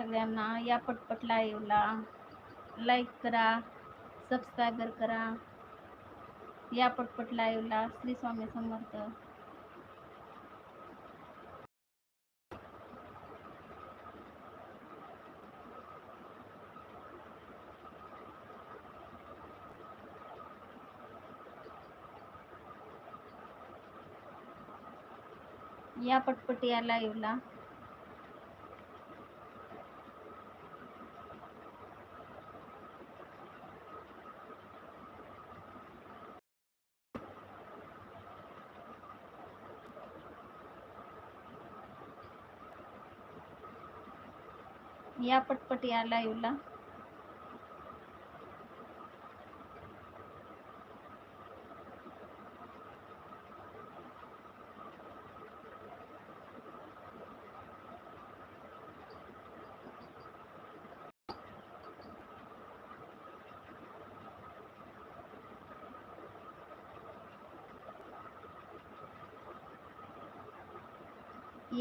सगळ्यांना या पटपट लाईव्हला लाईक करा सबस्क्रायबर करा. या पटपट लाईव्हला श्री स्वामी समर्थ. या पटपट या लाईव्हला या पटपट या लाईव्हला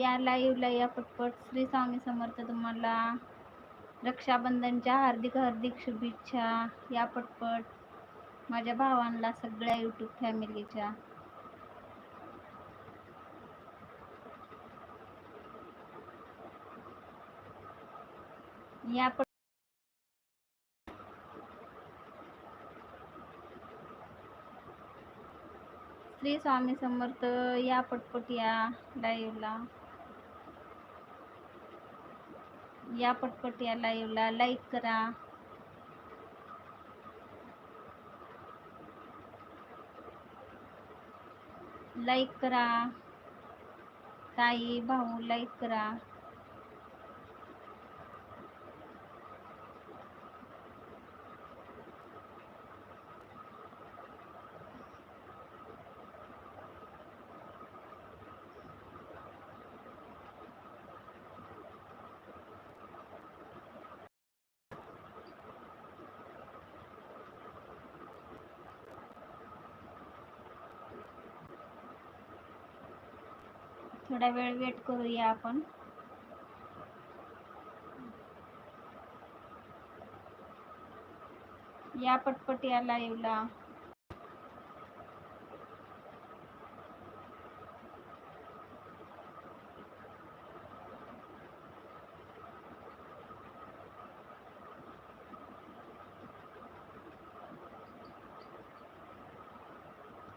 या लाईव्हला या पटपट. श्री स्वामी समर्थ तुम्हाला रक्षाबंधनच्या हार्दिक हार्दिक शुभेच्छा. या पटपट माझ्या भावांना सगळ्या यूट्यूब फॅमिलीच्या या पट श्री स्वामी समर्थ या पटपट या लाईव्हला या पटपट या लाईव्हला लाईक करा. लाईक करा. ताई भाऊ लाईक करा. थोडा वेळ वेट करूया आपण. या पटपट या लाईव्हला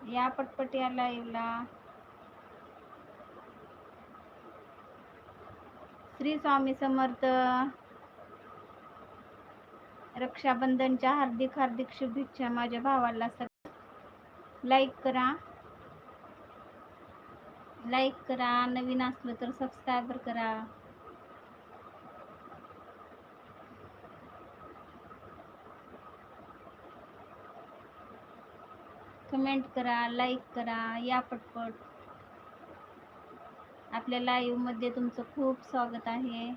या पटपट या लाईव्हला श्री स्वामी समर्थ. रक्षाबंधनच्या हार्दिक हार्दिक शुभेच्छा माझ्या भावाला सग लाईक करा. लाईक करा. नवीन असलं तर सबस्क्रायबर करा. कमेंट करा लाईक करा या पटपट. आपल्या लाईव्हमध्ये तुमचं खूप स्वागत आहे.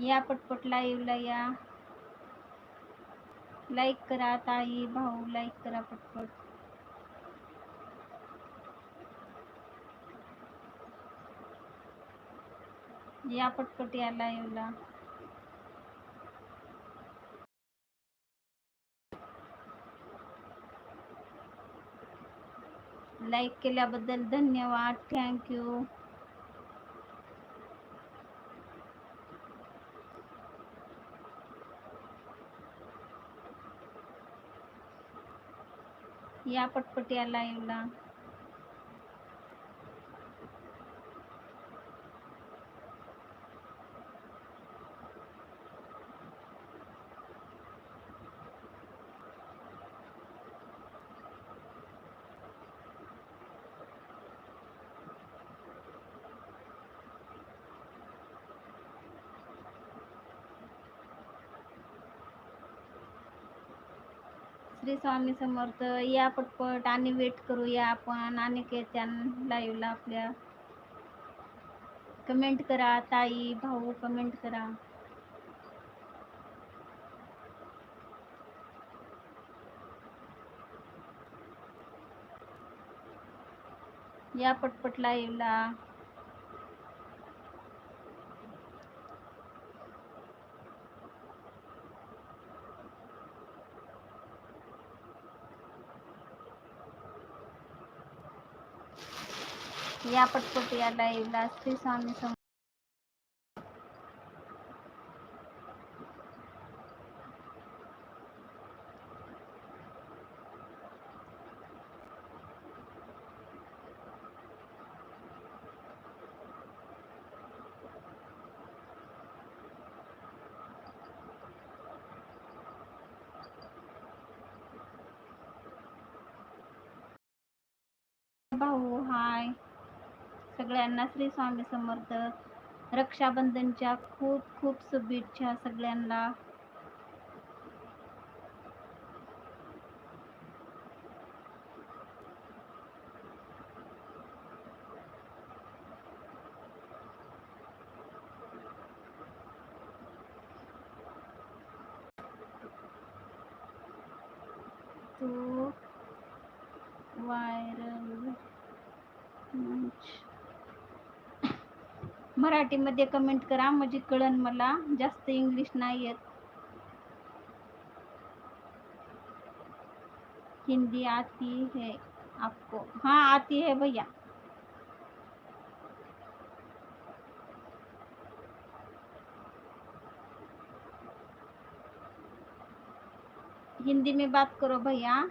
या पटपट लाईव्हला या. लाईक करा ताई भाऊ लाईक करा पटपट. या पटपट या लाईव्हला लाईक केल्याबद्दल धन्यवाद. थँक्यू या पटपट या लाईव्हला श्री स्वामी समर्थ या पटपट आणि वेट करूया आपण. अनिकेतन लाईव्हला आपल्या कमेंट करा. ताई भाऊ कमेंट करा. या पटपट लाईव्हला या पटपट या लाईव्हला श्री स्वामी समोर भाऊ हाय सगळ्यांना श्री स्वामी समर्थ. रक्षाबंधनच्या खूप खूप शुभेच्छा सगळ्यांना. मराठीमध्ये कमेंट करा. म्हणजे कळन मला. जास्त इंग्लिश नाही हिंदी आती है आपको. हाँ आती है भैया. हिंदी में बात करो भैया.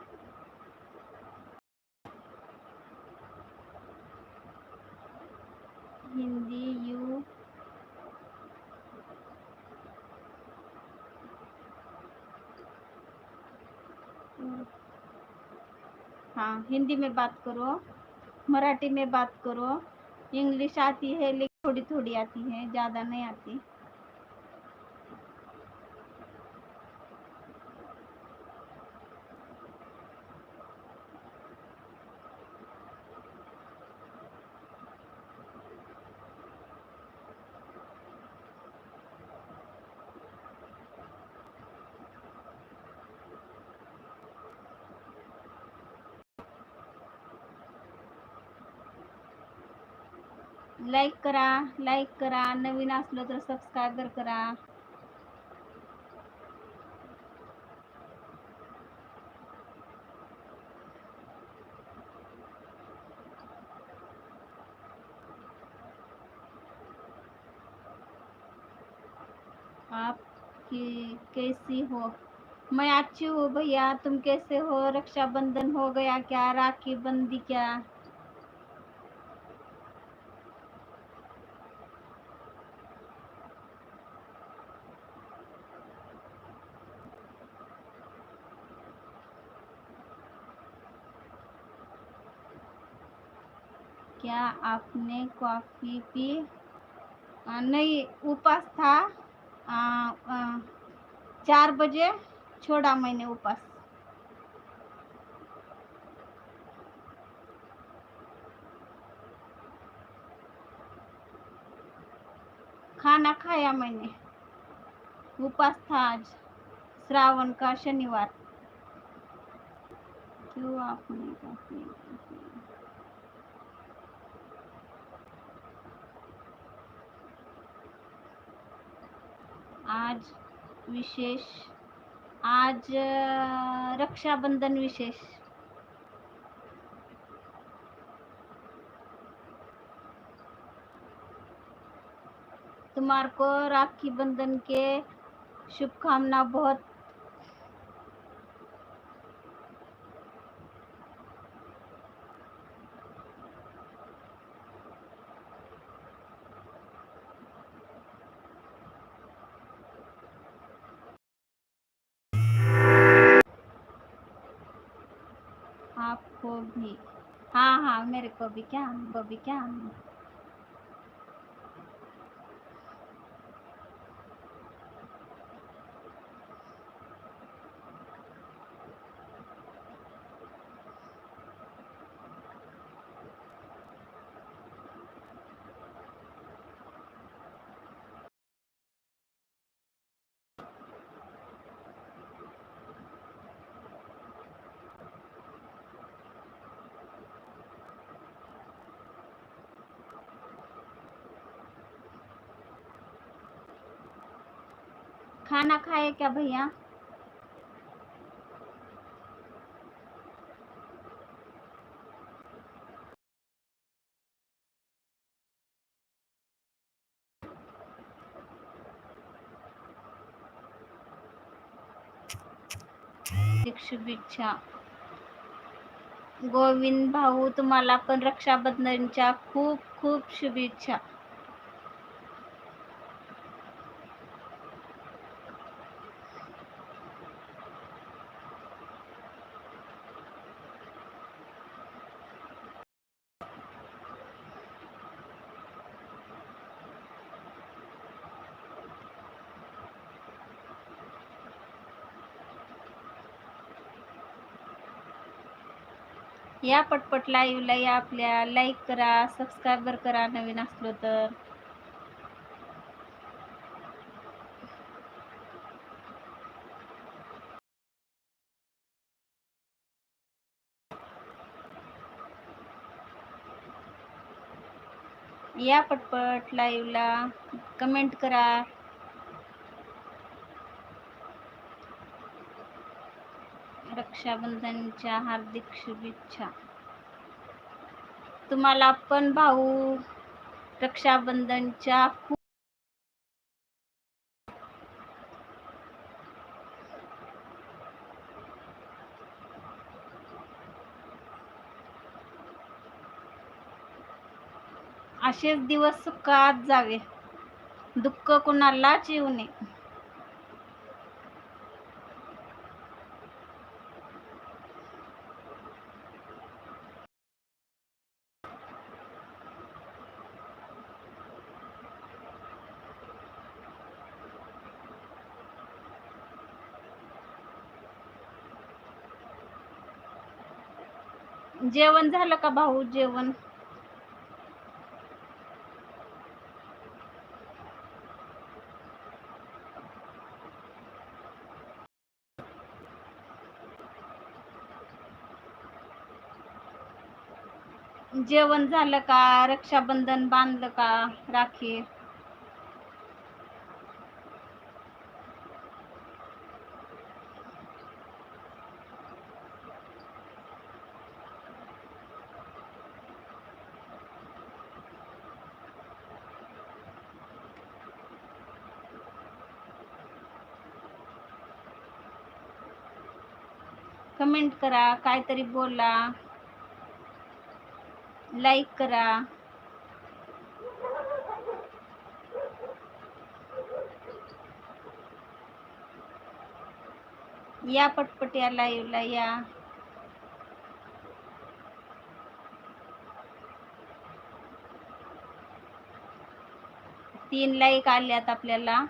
हिंदी में बात करो मराठी में बात करो इंग्लिश आती है लेकिन थोड़ी थोड़ी आती है ज़्यादा नहीं आती। लाईक करा लाईक करा, नवीन असलं तर सबस्क्राईबर करा. आप की कैसी हो? मैं अच्छी हूँ भैया, तुम कैसे हो? रक्षाबंधन हो गया क्या? राखी बंदी क्या? क्या आपने कॉफ़ी पी? आ, नहीं उपास था। आ, आ, चार बजे छोड़ा मैंने उपास। खाना खाया मैंने। उपास था आज श्रावण का शनिवार। क्यों आपने कॉफ़ी आज विशेष आज रक्षाबंधन विशेष। तुम्हार को राखी बंधन के शुभकामना बहुत हाँ हाँ मेरे को भी क्या वो भी क्या। खाना खाए क्या भैया? शुभेच्छा गोविंद भाऊ तुम्हाला पण रक्षाबंधनच्या खूप खूप शुभेच्छा. या पटपट लाईव्हला या आपल्या लाईक करा सबस्क्राईबर करा नवीन असलो तर. या पटपट लाईव्हला कमेंट करा. रक्षाबंधनच्या हार्दिक शुभेच्छा. तुम्हाला पण भाऊ रक्षाबंधनच्या खूप असेच दिवस सुखात जावे. दुःख कुणालाच येऊ नये. जेवण झालं का भाऊ जेवण? जेवण झालं का? रक्षाबंधन बांधलं का राखी? कमेंट करा काहीतरी बोला. लाईक करा. या पटपट या लाईव्हला या. तीन लाईक आल्यात आपल्याला.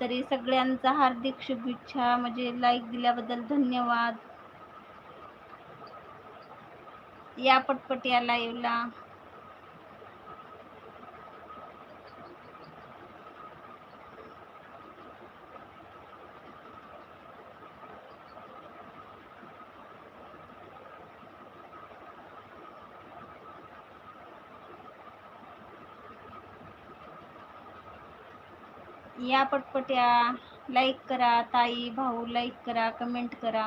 तरी सगळ्यांचा हार्दिक शुभेच्छा. म्हणजे लाईक दिल्याबद्दल धन्यवाद. या पटपट या लाईव्हला या पटपट्या लाईक करा ताई भाऊ लाईक करा कमेंट करा.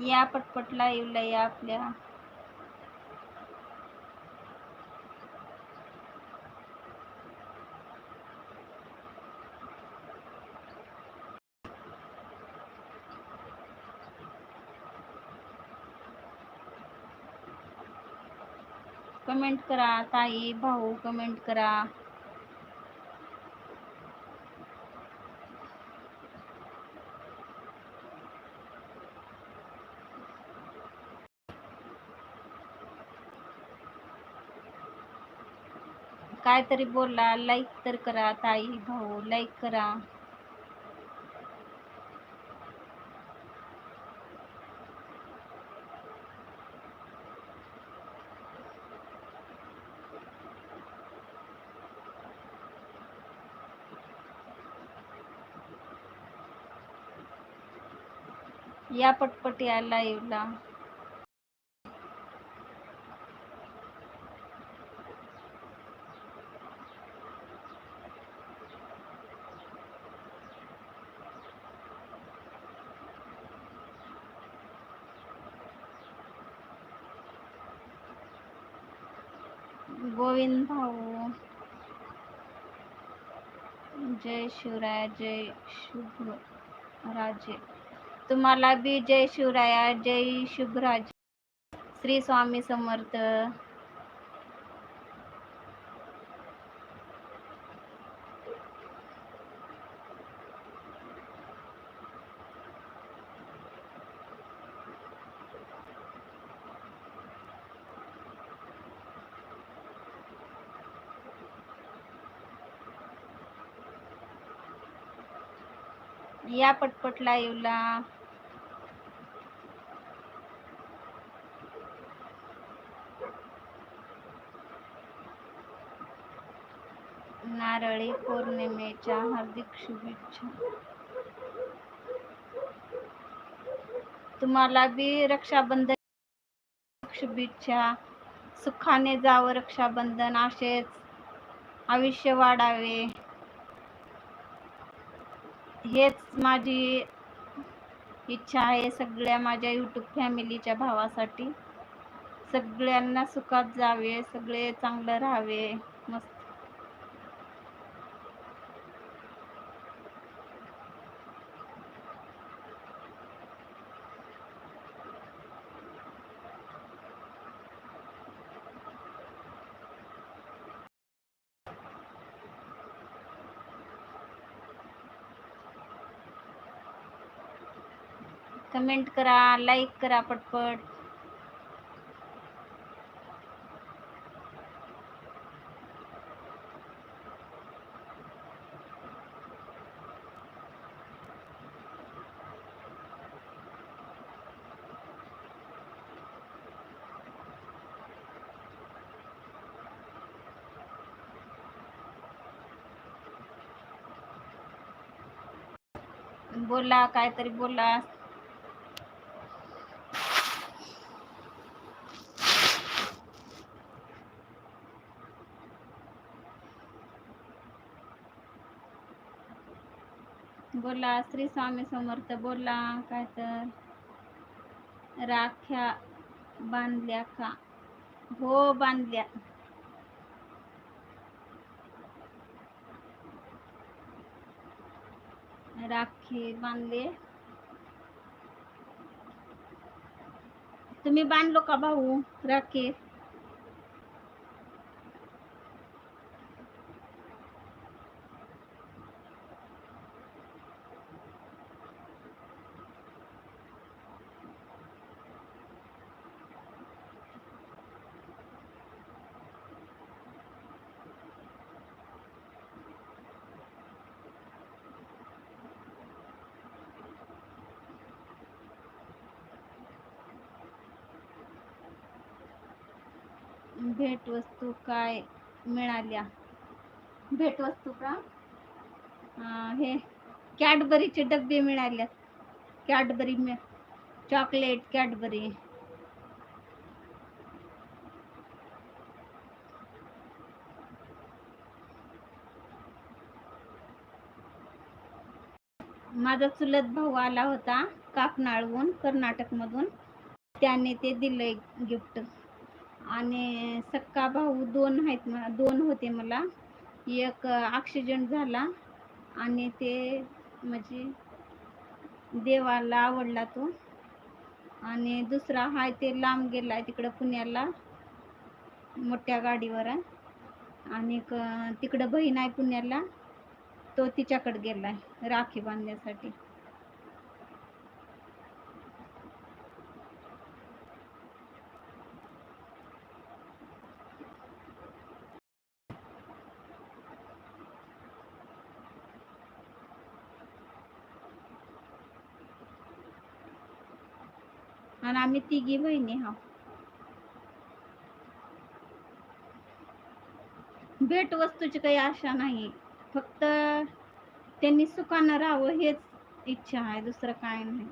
या पटपट लाईव्हला या कमेंट करा ताई भाऊ कमेंट करा. काय तरी बोलला लाईक तर करा ताई भाऊ लाईक करा. या पटपट या लाईव्हला गोविंद भाऊ. जय शिवराय जय शुभ राजे. तुम्हाला बी जय शिवराया जय शुभराज श्री स्वामी समर्थ. या पटपट लाईव्हला नारळी पौर्णिमेच्या हार्दिक शुभेच्छा. तुम्हाला बी रक्षाबंधन शुभेच्छा. सुखाने जावं रक्षाबंधन. असेच आयुष्य वाढावे. हेच माझी इच्छा आहे सगळ्या माझ्या यूट्यूब फॅमिलीच्या भावासाठी. सगळ्यांना सुखात जावे सगळे चांगलं राहावे मस्त कमेंट करा लाईक करा पटपट. बोला काहीतरी बोला. बोला, श्री स्वामी समर्थ बोला तर? राख्या बांधल्या का? हो, बांधल्या. राखी बांधले. तुम्ही बांधलो का भाऊ राखी? भेटवस्तू काय मिळाल्या? भेटवस्तू का? हे कॅडबरीचे डब्बे मिळाल्यात. कॅडबरी मिळ चॉकलेट कॅडबरी. माझा चुलत भाऊ आला होता काकनाळहून कर्नाटकमधून. त्याने ते दिलंय गिफ्ट. आणि सक्का भाऊ दोन आहेत म- दोन होते मला. एक ॲक्सिडेंट झाला आणि ते म्हणजे देवाला आवडला तो. आणि दुसरा हाय ते लांब गेला आहे तिकडं पुण्याला मोठ्या गाडीवर. आणि तिकडं बहीण आहे पुण्याला तो तिच्याकडे आहे राखी बांधण्यासाठी. आणि आम्ही तिघी बहिणी हा भेटवस्तूची काही आशा नाही. फक्त त्यांनी सुखानं राहावं हेच इच्छा आहे दुसरं काय नाही.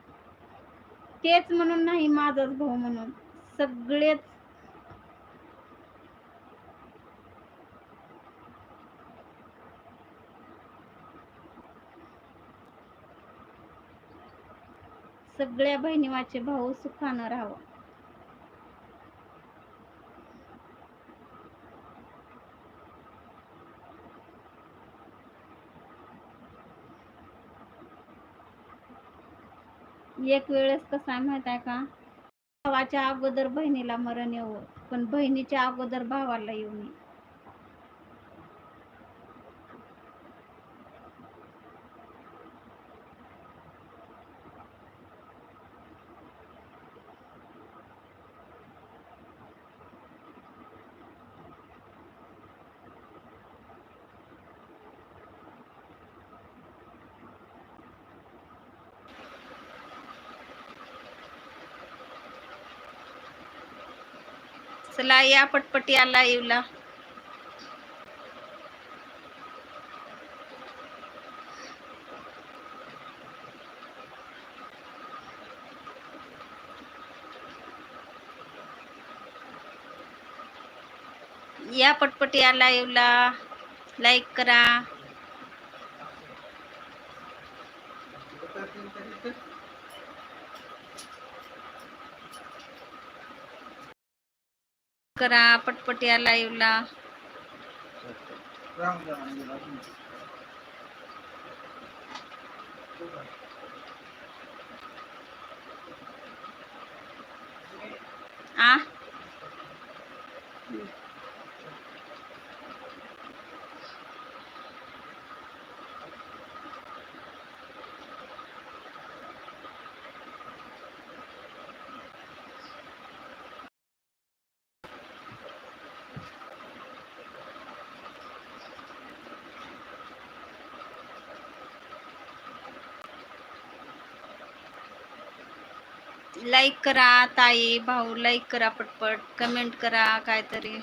तेच म्हणून नाही माझाच भाऊ म्हणून. सगळेच सगळ्या बहिणीवाचे भाऊ सुखानं राहावं. एक वेळेस कसा आहे माहीत आहे का? भावाच्या अगोदर बहिणीला मरण येऊ पण बहिणीच्या अगोदर भावाला येऊ नये. चला या पटपटी आला येऊला. या पटपटी आला येऊला. लाईक करा. करा पटपट या लाईव्हला आ? लाईक करा ताई भाऊ लाईक करा पटपट कमेंट करा काहीतरी.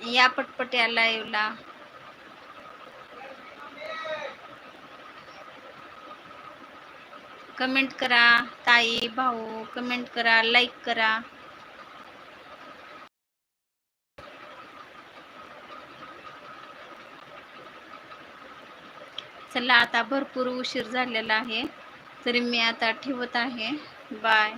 या पटपट या लाईव्हला कमेंट करा ताई भाऊ कमेंट करा लाईक करा. चला आता भरपूर उशीर झालेला आहे तरी मी आता ठेवत आहे. बाय